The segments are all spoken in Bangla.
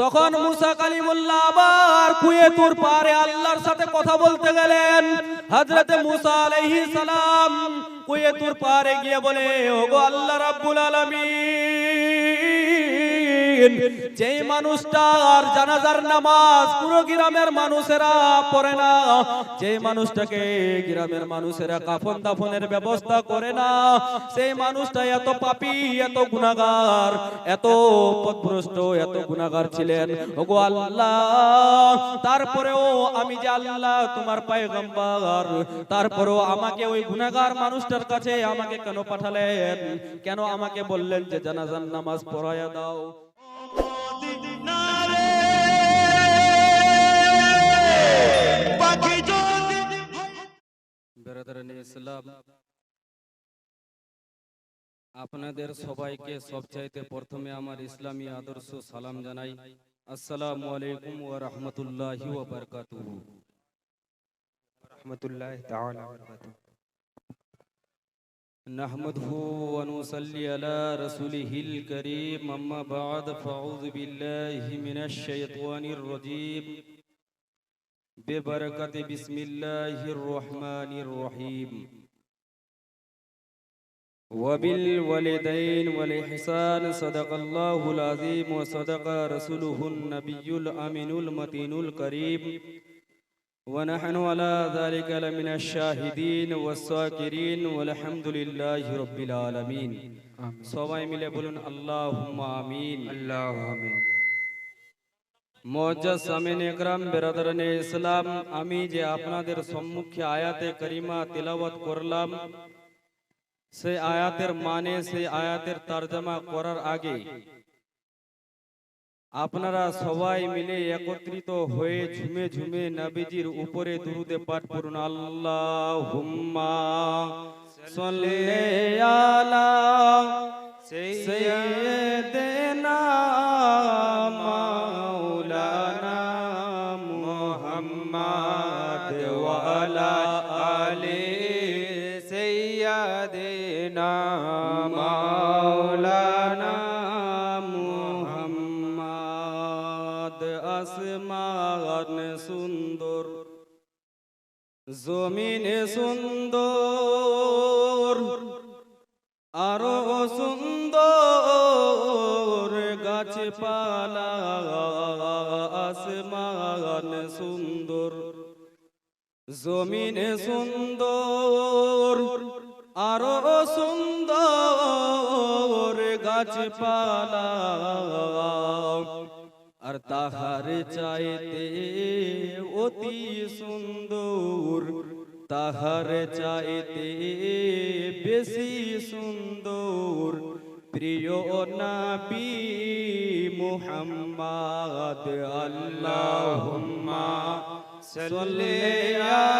তখন মুসা কালিমুল্লাহ আবার কুয়ে তোর পারে আল্লাহর সাথে কথা বলতে গেলেন। হজরতে মুসা আলাইহিস সালাম কুয়ে তোর পারে গিয়ে বলে, ওগো আল্লাহ রাব্বুল আলামিন যেই মানুষটার জানাজার নামাজ পুরো গ্রামের মানুষেরা পড়ে না, যেই মানুষটাকে গ্রামের মানুষেরা কাফন দাফনের ব্যবস্থা করে না, সেই মানুষটা এত পাপী, এত গুনাহগার, এত পথভ্রষ্ট, এত গুনাহগার ছিলেন। ওগো আল্লাহ, তারপরেও আমি যে আল্লাহ তোমার পয়গম্বর, তারপরেও আমাকে ওই গুনাহগার মানুষটার কাছে আমাকে কেন পাঠালেন? কেন আমাকে বললেন যে জানাজার নামাজ পড়ায়া দাও? বেরাদারান ইসলাম আপনাদের সবাইকে সবচাইতে প্রথমে আমার ইসলামী আদর্শ সালাম জানাই আসসালামু আলাইকুম ওয়া রাহমাতুল্লাহি ওয়া বারাকাতুহু রহমতুল্লাহ তাআলা বারাকাতুহু نحمده ونصلي على رسوله الكريم أما بعد فأعوذ بالله من الشيطان الرجيم ببركة بسم الله الرحمن الرحيم وبالوالدين والإحسان صدق الله العظيم وصدق رسوله النبي الأمين المتين الكريم ونحن على ذلك لمن الشاهدين والساكرين والحمد لله رب العالمين সবাই মিলে বলুন আল্লাহুম্মা আমিন আল্লাহ আমিন মুআজ্জাজ সামিন একরাম ইসলাম, আমি যে আপনাদের সম্মুখে আয়াতে করিমা তিলাওয়াত করলাম সেই আয়াতের মানে সেই আয়াতের তরজমা করার আগে আপনারা সবাই মিলে একত্রিত হয়ে ঝুমে ঝুমে নবীজির উপরে দুরুদে পাঠ করুন আল্লাহুম্মা সাল্লি জমিন সুন্দর আরও সুন্দর গাছপালা আসমান সুন্দর। জমিন সুন্দর আরও সুন্দর গাছপালা আর তাহার চাইতে অতি সুন্দর, তাহার চাইতে বেশি সুন্দর। প্রিয় নাবি মুহাম্মদ আল্লাহুম্মা সাল্লি আলা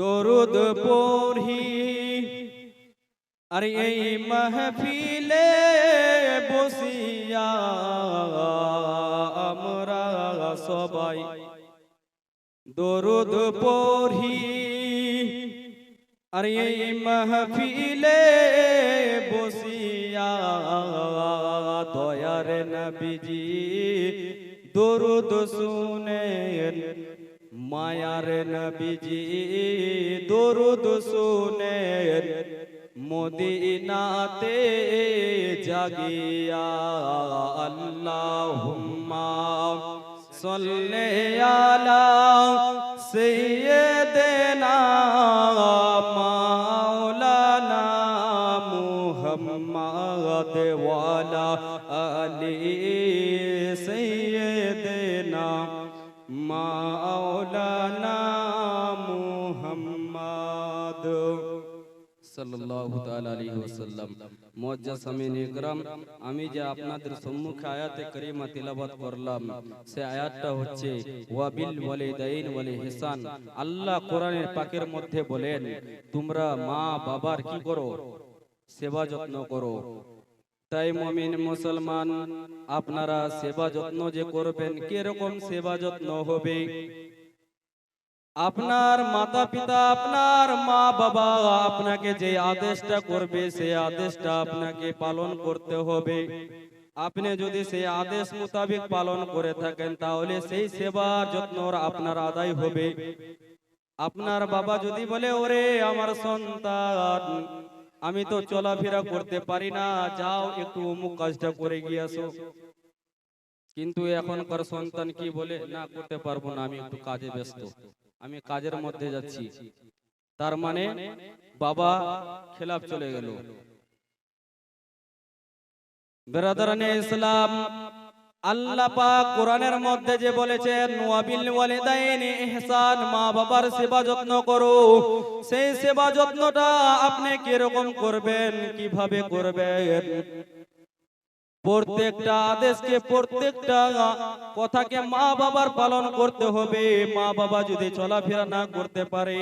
দরুদ পড়ি। আর এই মাহফিলে বসিয়া আমরা সবাই দরুদ পড়ি। আর এই মাহফিলে বসিয়া দয়ার নবীজি দরুদ শুনেন। মায়ার নবীজি, দরুদ শুনেন মদিনাতে জাগিয়া, আল্লাহুম্মা সাল্লি আলা সাইয়্যিদিনা মাওলানা মুহাম্মদ ওয়ালা আলি সাইয়্যিদিনা আমি যে আপনাদের সম্মুখে আয়াতে করলাম আয়াতটা হচ্ছে ওয়াবিল আল্লাহ পাকের মধ্যে বলেন, তোমরা মা বাবার কি করো? সেবা যত্ন করো। তাই মমিন মুসলমান, আপনারা সেবা যত্ন যে করবেন, কীরকম সেবা যত্ন হবে? আপনার মাতা পিতা আপনার মা বাবা আপনাকে যে আদেশটা করবে সেই আদেশটা আপনাকে পালন করতে হবে। আপনি যদি সেই আদেশ মোতাবেক পালন করে থাকেন, তাহলে সেই সেবার যত্ন আপনার আদায় হবে। আপনার বাবা যদি বলে, ওরে আমার সন্তান, আমি তো চলাফেরা করতে পারি না, যাও একটু অমুক কাজটা করে গিয়ে আসো। কিন্তু এখনকার সন্তান কি বলে, না, করতে পারব না, আমি একটু কাজে ব্যস্ত। আমি কাজের মধ্যে যাচ্ছি। তার মানে বাবা খেলাফ চলে গেল। বেরাদারানে ইসলাম আল্লাহ পাক কোরআনের মধ্যে যে বলেছেন ওয়াবিল ওয়ালিদাইনি ইহসান মা বাবার সেবা যত্ন করো। সেই সেবা যত্নটা আপনি কীরকম করবেন কীভাবে করবেন? প্রত্যেকটা আদেশকে প্রত্যেকটা কথাকে মা বাবার পালন করতে হবে। মা বাবা যদি চলাফেরা না করতে পারে,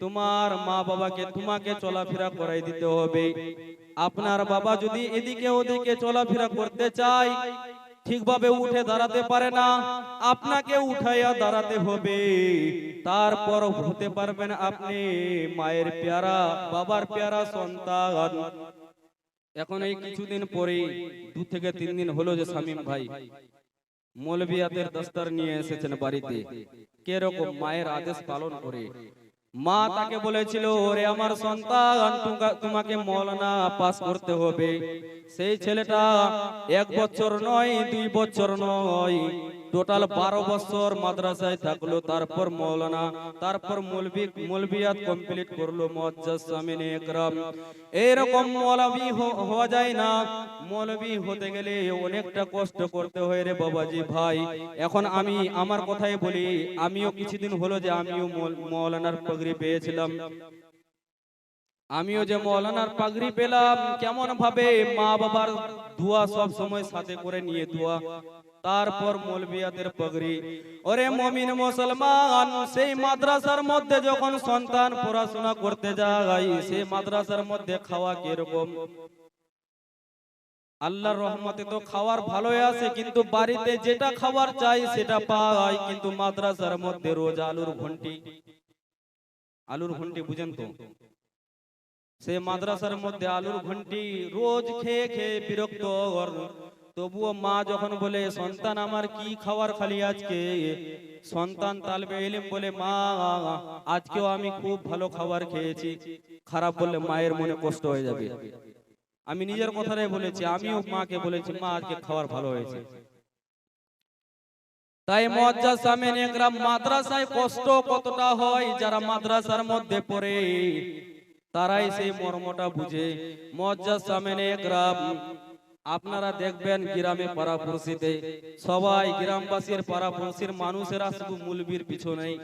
তোমার মা বাবাকে তোমাকে চলাফেরা করাই দিতে হবে। আপনার বাবা যদি এদিকে ওদিকে চলাফেরা করতে চায়, ঠিকভাবে উঠে দাঁড়াতে পারে না, আপনাকে উঠাইয়া দাঁড়াতে হবে। তারপর হতে পারবেন আপনি মায়ের পেয়ারা, বাবার পেয়ারা, সন্তান। এখন এই কিছুদিন পরে দু থেকে তিন দিন হলো যে শামীম ভাই। মৌলবিয়াতের দস্তার নিয়ে এসেছেন বাড়িতে। কেরকম মায়ের আদেশ পালন করে। মা তাকে বলেছিল, ওরে আমার সন্তান তোমাকে মৌলানা পাস করতে হবে। সেই ছেলেটা এক বছর নয়, দুই বছর নয়, টোটাল বারো বছর মাদ্রাসায় থাকল। তারপর মৌলানা, তারপর কমপ্লিট করল এরকম মৌলবি হওয়া যায় না। মৌলবি হতে গেলে অনেকটা কষ্ট করতে হয় রে বাবাজি ভাই। এখন আমি আমার কথাই বলি, আমিও কিছুদিন হলো যে আমিও মৌলানার পাগড়ি পেয়েছিলাম। আমিও যে মৌলানার পাগড়ি পেলাম কেমন ভাবে মা বাবার দোয়া সব সময় সাথে করে নিয়ে দোয়া। তারপর মৌলবিয়াদের পাগড়ি। ওরে মমিন মুসলমান সেই মাদ্রাসার মধ্যে যখন সন্তান পড়াশোনা করতে যায় সেই মাদ্রাসার মধ্যে খাওয়া কীরকম? আল্লাহর রহমতে তো খাওয়ার ভালোই আছে কিন্তু বাড়িতে যেটা খাবার চাই সেটা পাই কিন্তু মাদ্রাসার মধ্যে রোজ আলুর ঘন্টি। আলুর ঘন্টি বুঝেন তো? সে মাদ্রাসার মধ্যে আলুর ঘন্টি রোজ খেয়ে খেয়ে বিরক্ত তবুও মা যখন বলে সন্তান আমার কি খাবার খালি আজকে? সন্তান তালবে এলিম বলে মা আজকেও আমি খুব ভালো খাবার খেয়েছি। খারাপ বললে মায়ের মনে কষ্ট হয়ে যাবে। আমি নিজের কথাটাই বলেছি আমিও মাকে বলেছি মা আজকে খাবার ভালো হয়েছে। তাই মজ্জা সামেন একরাম মাদ্রাসায় কষ্ট কতটা হয় যারা মাদ্রাসার মধ্যে পড়ে? তারাই সেই মর্মটা বুঝে। মজ্জা সামেন একরাম আপনারা দেখবেন গ্রামে পাড়াপড়শিতে সবাই গ্রামবাসীর পাড়াপড়শির মানুষেরা শুধু মুলবির পিছনেই।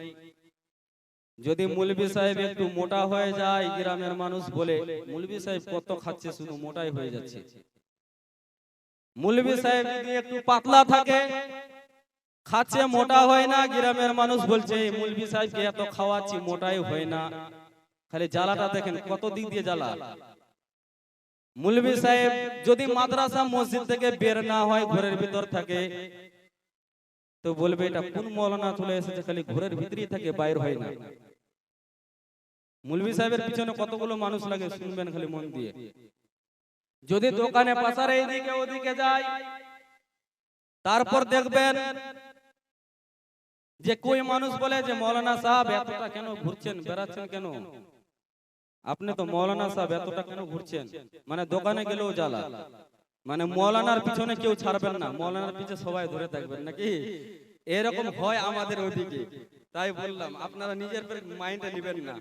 যদি মুলবি সাহেব একটু মোটা হয়ে যায় গ্রামের মানুষ বলে মুলবি সাহেব কত খাচ্ছে শুধু মোটাই হয়ে যাচ্ছে। মুলবি সাহেব যদি একটু পাতলা থাকে খাচ্ছে মোটা হয় না গ্রামের মানুষ বলছে মুলবি সাহেবকে এত খাওয়াচ্ছি মোটাই হয় না। খালি জ্বালাটা দেখেন কত দিক দিয়ে জ্বালা। মুলবি সাহেব যদি মাদ্রাসা মসজিদ থেকে বের না হয় ঘরের ভিতর থাকে তো বলবে এটা কোন মৌলানা চলে এসেছে খালি ঘরের ভিতরেই থাকে বাইর হয় না। মুলবি সাহেবের পিছনে কতগুলো মানুষ লাগে শুনবেন খালি মন দিয়ে। যদি দোকানে পাশারে এদিকে ওদিকে যায়। তারপর দেখবেন যে কই মানুষ বলে যে মৌলানা সাহেব এতটা কেন ঘুরছেন, বেড়াচ্ছেন কেন? আপনি তো মৌলানা সাহেব এতটা কেন ঘুরছেন? মানে দোকানে গেলেও জ্বালা। মানে মৌলানার পিছনে কেউ ছাড়বেন না, মৌলানার পিছনে সবাই ধরে থাকবেন নাকি? এরকম হয় আমাদের ওইদিকে। তাই বললাম, আপনারা নিজের মাইন্ডে নেবেন না।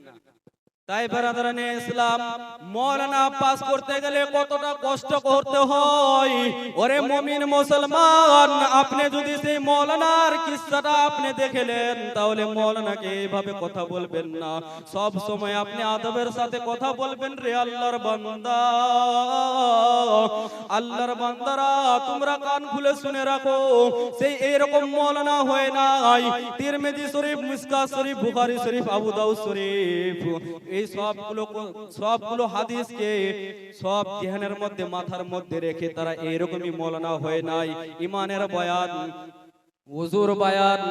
তাই বেরাদারানে ইসলাম, মৌলানা পাস করতে গেলে কতটা কষ্ট করতে হয়? ওরে মমিন মুসলমান, আপনি যদি সেই মৌলানার কিস্সাটা আপনি দেখেলেন, তাহলে মৌলানাকে এইভাবে কথা বলবেন না। সব সময় আপনি আদবের সাথে কথা বলবেন রে আল্লাহর বান্দা। আল্লাহর বান্দারা, তোমরা কান খুলে শুনে রাখো, সেই এরকম মৌলানা হয় নাই। তিরমিজি শরীফ মিসকা শরীফ, বুখারী শরীফ, আবু দাউদ শরীফ। এই সবগুলো সবগুলো হাদিসকে সব জেহানের মধ্যে, মাথার মধ্যে রেখে তারা এরকমই মৌলানা হয়ে নাই। ইমানের বয়ান হুজুর বায়ান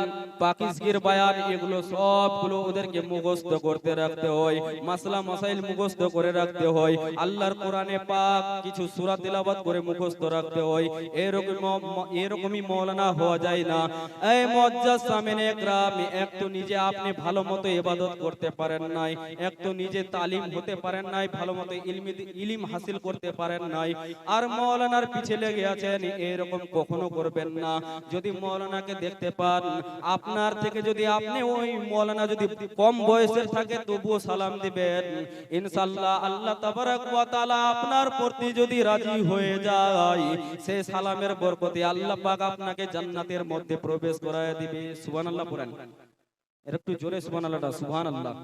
পাকিস্কির বায়ান, এগুলো সবগুলো ওদেরকে মুখস্থ করতে রাখতে হয়, মাসলা মাসাইল মুখস্থ করে রাখতে হয়, আল্লাহর কোরআনে পাক কিছু সূরা তেলাওয়াত করে মুখস্থ রাখতে হয়, এরকম এরকমই মৌলানা হওয়া যায় না। এই মুআজ্জাজ সামিনে একরাম একটু নিজে আপনি ভালো মতো ইবাদত করতে পারেন নাই একটু নিজে তালিম হতে পারেন নাই, ভালো মতো ইলমি, ইলিম হাসিল করতে পারেন নাই, আর মৌলানার পিছে লেগে আছেন, এরকম কখনো করবেন না। যদি মৌলানাকে দেখতে পান। আপনার থেকে যদি আপনি ওই মৌলানা যদি কম বয়সের থাকে, তবুও সালাম দিবেন। ইনশাআল্লাহ আল্লাহ তাবারাক আপনার প্রতি যদি রাজি হয়ে যায় সেই সালামের বরকতে আল্লাহ পাক আপনাকে জান্নাতের মধ্যে প্রবেশ করায় দিবে। সুবহানাল্লাহ পড়েন। এর একটু জোরে সুবহানাল্লাহটা, সুবহানাল্লাহ।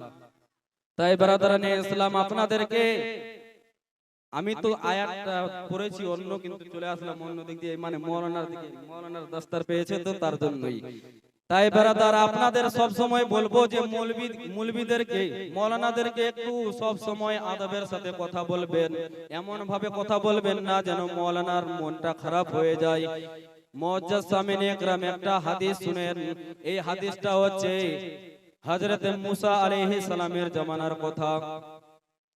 তাই ব্রাদারানে ইসলাম, আপনাদেরকে আমি তো আয়াতটা পড়েছি অন্য কিন্তু চলে আসলাম অন্য দিক দিয়ে। মানে মৌলানার দিকে। মৌলানার দস্তার পেয়েছে তো তার জন্যই। তাই বেরাদার আপনাদের সব সময় বলব যে মৌলবি মৌলবিদেরকে মৌলানাদেরকে একটু সব সময় আদবের সাথে কথা বলবেন। এমন ভাবে কথা বলবেন না যেন মৌলানার মনটা খারাপ হয়ে যায়। মুআজ্জাজ সামিনে একরাম একটা হাদিস শুনেন। এই হাদিসটা হচ্ছে হযরত মুসা আলাইহিস সালামের জামানার কথা।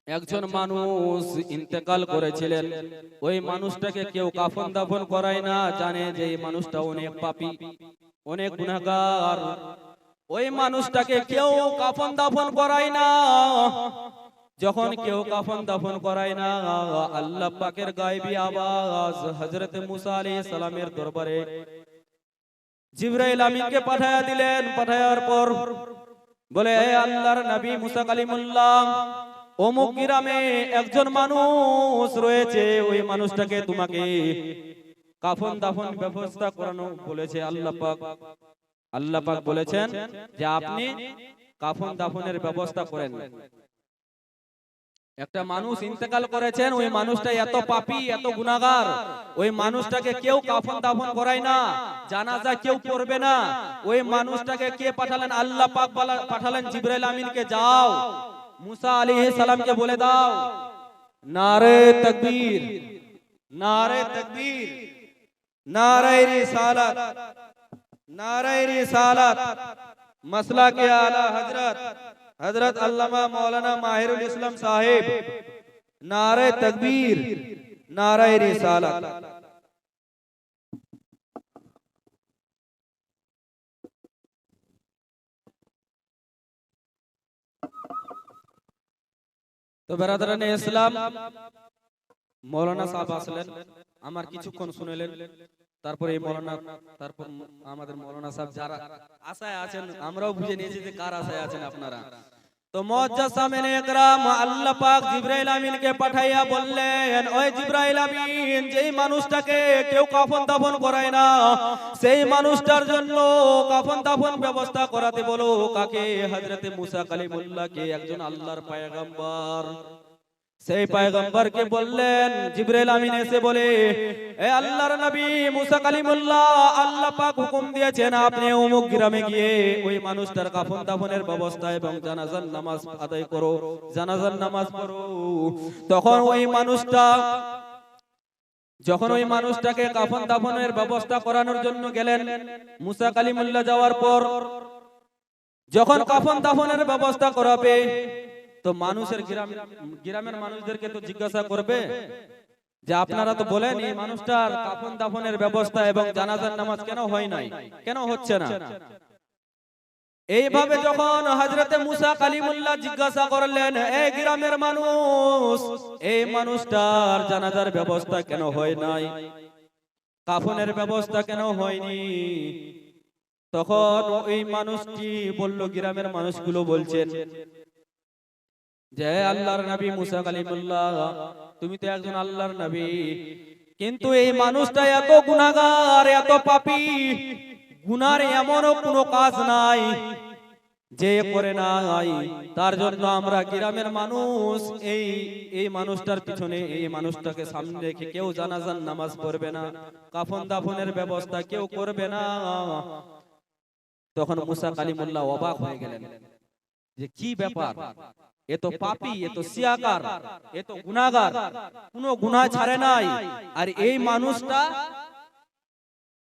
একজন মানুষ ইন্তেকাল করেছিলেন ওই মানুষটাকে কেউ কাফন দাফন করায় না জানে যে এই মানুষটা অনেক পাপী অনেক গুনাহগার। ওই মানুষটাকে কেউ কাফন দাফন করায় না। যখন কেউ কাফন দাফন করায় না আল্লাহ পাকের গায়বী আওয়াজ হযরত মুসা আলাইহিস সালামের দরবারে জিবরাইল আমিনকে পাঠায়া দিলেন পাঠায়ার পর বলে হে আল্লাহর নবী মুসা কালিমুল্লাহ অমুক গ্রামে একজন মানুষ রয়েছে, ওই মানুষটাকে তোমাকে কাফন দাফন ব্যবস্থা করানো বলেছে আল্লাহ পাক। আল্লাহ পাক বলেছেন যে আপনি কাফন দাফনের ব্যবস্থা করেন। একটা মানুষ ইন্তেকাল করেছেন, ওই মানুষটা এত পাপী, এত গুনাহগার, ওই মানুষটাকে কেউ কাফন দাফন করায় না, জানাজা কেউ করবে না, ওই মানুষটাকে কে পাঠালেন? আল্লাহ পাক পাঠালেন জিবরাইল আমিনকে, যাও मूसा अली सलाम के बोले, दाओ, नारे तकबीर नारे तकबीर, नारे रिसालत नारे रिसालत, मसला के आला हज़रत हज़रत अल्लामा मौलाना माहिर इस्लाम साहेब, नारे तकबीर, नारे रिसालत। তো বেরাদারান ইসলাম, মৌলানা সাহেব আসলেন। আমার কিছুক্ষণ শুনেলেন। তারপরে এই মৌলানা, তারপর আমাদের মৌলানা সাহেব যারা আশায় আছেন, আমরাও বুঝে নিয়েছি যে কার আশায় আছেন আপনারা। পাঠাইয়া বললেন, ওই জিবরাইল যেই মানুষটাকে কেউ কাফন দাফন করায় না, সেই মানুষটার জন্য কাফন দাফন ব্যবস্থা করাতে বলো। কাকে? হযরতে একজন আল্লাহর পয়গম্বর। সেই পয়গম্বরকে বললেন জিবরাইল আমিন এসে বলে এ আল্লাহর নবী মুসা কালিমুল্লাহ আল্লাহ পাক হুকুম দিয়েছেন আপনি অমুক গ্রামে গিয়ে ওই মানুষটার কাফন দাফনের ব্যবস্থা এবং জানাজার নামাজ আদায় করো জানাজার নামাজ পড়ো। তখন ওই মানুষটা যখন ওই মানুষটাকে কাফন দাফনের ব্যবস্থা করানোর জন্য গেলেন মুসা কালিমুল্লাহ যাওয়ার পর যখন কাফন দাফনের ব্যবস্থা করাবে তো মানুষের গ্রাম গ্রামের মানুষদেরকে তো জিজ্ঞাসা করবে যে আপনারা তো বলেন এই মানুষটার কাফন দাফনের ব্যবস্থা এবং জানাজার নামাজ কেন হয় নাই? কেন হচ্ছে না? এইভাবে যখন হজরতে মুসা কালিমুল্লাহ জিজ্ঞাসা করলেন এই গ্রামের মানুষ, এই মানুষটার জানাজার ব্যবস্থা কেন হয় নাই? কাফনের ব্যবস্থা কেন হয়নি? তখন ওই মানুষটি বলল, গ্রামের মানুষগুলো বলছেন যে আল্লাহর নবী মুসা কালিমুল্লাহ, তুমি তো একজন আল্লাহর নবী। কিন্তু এই মানুষটা এত গুনাহগার, এত পাপী। গুনার এমনও কোনো কাজ নাই যে করে নাই। তার জন্য আমরা গ্রামের মানুষ, এই এই মানুষটার পিছনে, এই মানুষটাকে সামনে রেখে কেউ জানাজান নামাজ পড়বে না, কাফন দাফনের ব্যবস্থা কেউ করবে না। তখন মুসা কালিমুল্লাহ অবাক হয়ে গেলেন যে কি ব্যাপার? এ তো পাপী এ তো সিয়াকার এ তো গুনাহগার। কোনো গুনাহ ছাড়ে নাই। আর এই মানুষটা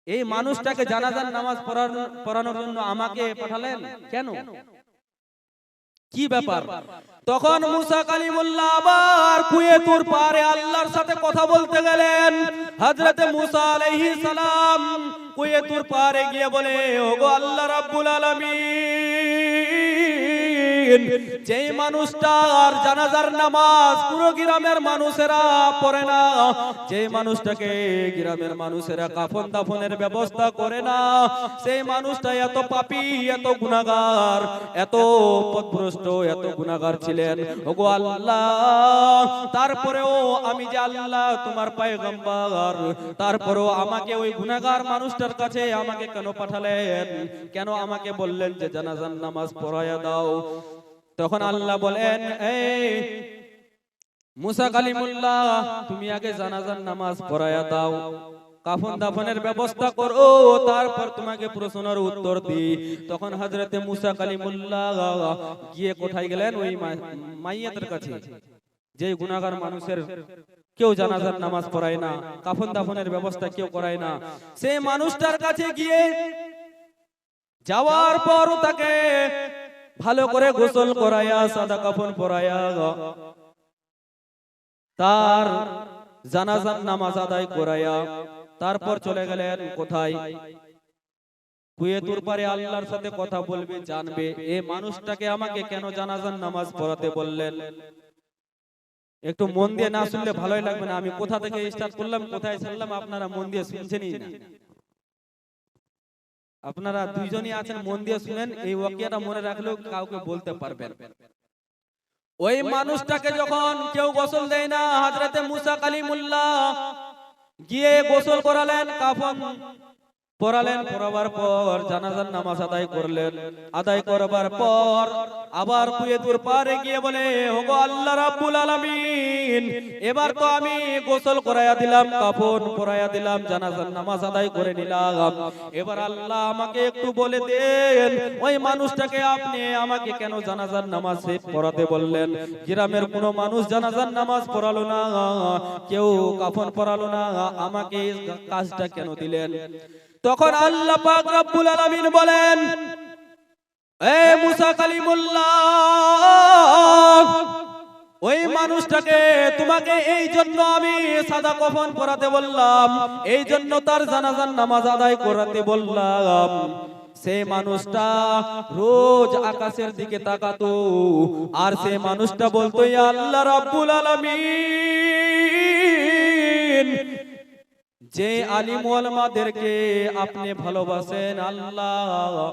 এই মানুষটাকে জানাজার নামাজ পড়ানোর জন্য আমাকে পাঠালেন? কেন? কি ব্যাপার? তখন মুসা কালিমুল্লাহ আবার কুয়েতুর পারে আল্লাহর সাথে কথা বলতে গেলেন। হযরতে মুসা আলাইহিস সালাম কুয়েতুর পারে গিয়ে বলে ওগো আল্লাহ রাব্বুল আলামিন! যেই মানুষটা আর জানাজার নামাজ পুরো গ্রামের মানুষেরা পড়ে না, যেই মানুষটাকে গ্রামের মানুষেরা কাফন দাফনের ব্যবস্থা করে না, সেই মানুষটা এত পাপী, এত গুনাহগার, এত পথভ্রষ্ট এত গুনাহগার ছিলেন। ওগো আল্লাহ, তারপরেও আমি যে আল্লাহ তোমার পয়গম্বর, তারপরেও আমাকে ওই গুনাহগার মানুষটার কাছে আমাকে কেন পাঠালেন? কেন আমাকে বললেন যে জানাজার নামাজ পড়ায়া দাও? তখন আল্লাহ বলেন এই মুসা কালিমুল্লাহ তুমি আগে জানাজার নামাজ পড়ায়া দাও কাফন দাফনের ব্যবস্থা করো তারপর তোমাকে প্রশ্নের উত্তর দি তখন হযরতে মুসা কালিমুল্লাহ গিয়ে কোথায় গেলেন? ওই মাইয়াতের কাছে যে গুনাহগার মানুষের কেউ জানাজার নামাজ পড়ায় না কাফন দাফনের ব্যবস্থা কেউ করায় না। সেই মানুষটার কাছে গিয়ে যাওয়ার পর তাকে ভালো করে গোসল করায়া সাদা কাফন পরায়া তার জানাজার নামাজ আদায় করায়া তারপর চলে গেলেন কোথায়? কুয়েতুর পারে আল্লাহর সাথে কথা বলবে জানবে এই মানুষটাকে আমাকে কেন জানাজার নামাজ পড়াতে বললেন? একটু মন দিয়ে না শুনলে ভালোই লাগবে না আমি কোথা থেকে স্টার্ট করলাম কোথায় আপনারা মন দিয়ে শুনছেনই না। আপনারা দুইজনই আছেন, মন দিয়ে শুনেন, এই ওয়াকিয়াটা মনে রাখলেও কাউকে বলতে পারবেন। ওই মানুষটাকে যখন কেউ গোসল দেয় না, হাজরাতে মুসা কালিমুল্লাহ গিয়ে গোসল করালেন কাফন। পড়ালেন, পড়াবার পর জানাজার নামাজ আদায় করলেন। আদায় করবার পর আবার কুয়েতুর পারে গিয়ে বলে, ওগো আল্লাহ রাব্বুল আলামিন, এবার তো আমি গোসল করায়া দিলাম, কাফন পরায়া দিলাম, জানাজার নামাজ আদায় করে নিলাম। এবার আল্লাহ আমাকে একটু বলে দেন, ওই মানুষটাকে আপনি আমাকে কেন জানাজার নামাজ পড়াতে বললেন? গ্রামের কোনো মানুষ জানাজার নামাজ পড়ালো না, কেউ কাফন পড়ালো না, আমাকে কাজটা কেন দিলেন? তখন আল্লাহ পাক রব্বুল আলামিন বলেন এ মুসা কালিমুল্লাহ ওই মানুষটাকে তোমাকে এই জন্য আমি সাদা কফন পরাতে বললাম এই জন্য তার জানাজার নামাজ আদায় করাতে বললাম। সে মানুষটা রোজ আকাশের দিকে তাকাতো আর সে মানুষটা বলতো "ইয়া আল্লাহ রাব্বুল আলামিন যে আলিম ওয়ালামাদেরকে আপনি ভালোবাসেন আল্লাহ।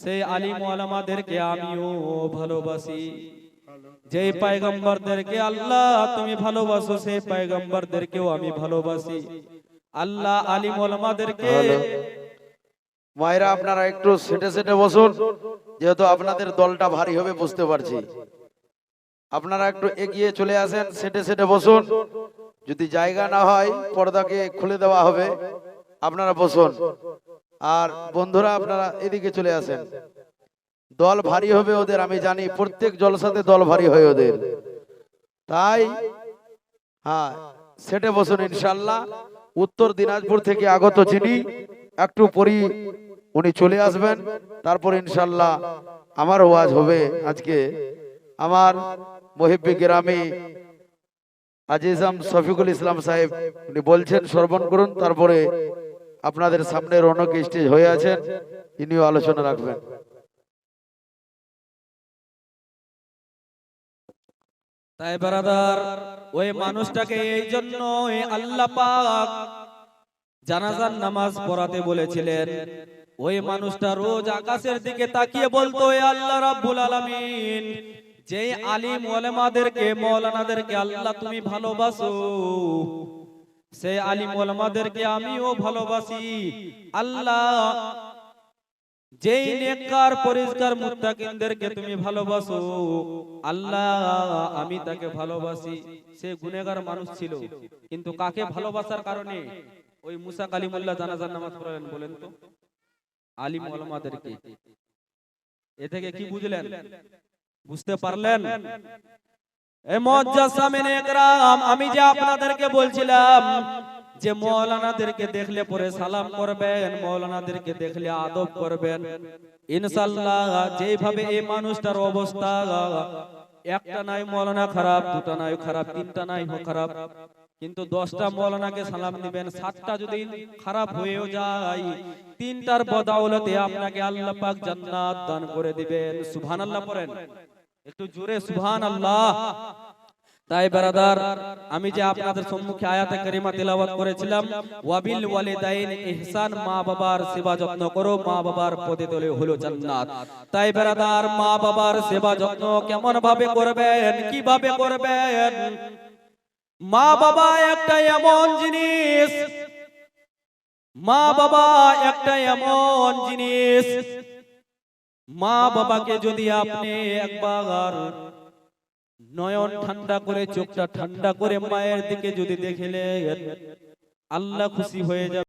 সেই আলিম ওয়ালামাদেরকে আমিও ভালোবাসি। যে পয়গম্বরদেরকে আল্লাহ তুমি ভালোবাসো সেই পয়গম্বরদেরকেও আমি ভালোবাসি। আল্লাহ আলিম ওলামাদেরকে মায়েরা আপনারা একটু সেটে সেটে বসুন যেহেতু আপনাদের দলটা ভারী হবে বুঝতে পারছি। আপনারা একটু এগিয়ে চলে আসেন সেটে সেটে বসুন। যদি জায়গা না হয়, পর্দাকে খুলে দেওয়া হবে। আপনারা বসুন। আর বন্ধুরা, আপনারা এদিকে চলে আসেন। দল ভারী হবে ওদের, আমি জানি। প্রত্যেক জলসাতে দল ভারী হয় ওদের। তাই হ্যাঁ সেটে বসুন ইনশাল্লাহ। উত্তর দিনাজপুর থেকে আগত যিনি, একটু পরি উনি চলে আসবেন। তারপর ইনশাল্লাহ আমার ওয়াজ হবে আজকে। আমার মহিব্বি গ্রামে আজিজাম শফিকুল ইসলাম সাহেব উনি বলছেন শ্রবণ করুন তারপরে আপনাদের সামনে রৌনক স্টেজ হয়ে আছেন ইনিও আলোচনা রাখবেন। তাই বারাদার ওই মানুষটাকে এই জন্য আল্লাহ পাক জানাজার নামাজ পড়াতে বলেছিলেন। ওই মানুষটা রোজ আকাশের দিকে তাকিয়ে বলতো "এ আল্লাহ রাব্বুল আলামিন যে আলিম ওলামাদেরকে মৌলানাদেরকে আল্লাহ তুমি ভালোবাসো সেই আলিম ওলামাদেরকে আমিও ভালোবাসি। আল্লাহ যেই নেককার পরিষ্কার মুত্তাকিনদেরকে তুমি ভালোবাসো আল্লাহ আমি তাকে ভালোবাসি। সে গুনেগার মানুষ ছিল। কিন্তু কাকে ভালোবাসার কারণে? ওই মুসা কালিমুল্লাহ জানাজার নামাজ পড়লেন বলেন তো? আলিম ওলামাদেরকে। এ থেকে কি বুঝলেন? বুঝতে পারলেন? আমি যে আপনাদেরকে বলছিলাম যে মৌলানাদেরকে দেখলে পরে সালাম করবেন মৌলানাদেরকে দেখলে আদব করবেন। ইনশাল্লাহ যেভাবে এই মানুষটার অবস্থা একটা নাই মৌলানা খারাপ দুটা নাই খারাপ তিনটা নাই খারাপ। কিন্তু দশটা মৌলানাকে সালাম দিবেন সাতটা যদি খারাপ হয়েও যায় তিনটার বদাউলতে আপনাকে আল্লাহ পাক জান্নাত দান করে দিবেন। সুবহানাল্লাহ পড়েন। একটু জোরে সুবহানাল্লাহ। তাই বেরাদার আমি যে আপনাদের সম্মুখে আয়াতে কারিমা তেলাওয়াত করেছিলাম ওয়াবিল ওয়ালিদাইন ইহসান মা বাবার সেবা যত্ন করো মা বাবার পদে তলে হলো জান্নাত। তাই বেরাদার মা বাবার সেবা যত্ন কেমন ভাবে করবেন কীভাবে করবেন? মা বাবা একটা এমন জিনিস। মা বাবা একটা এমন জিনিস। মা বাবাকে যদি আপনি একবার নয়ন ঠান্ডা করে, চোখটা ঠান্ডা করে মায়ের দিকে যদি দেখেলে আল্লাহ খুশি হয়ে যাবে।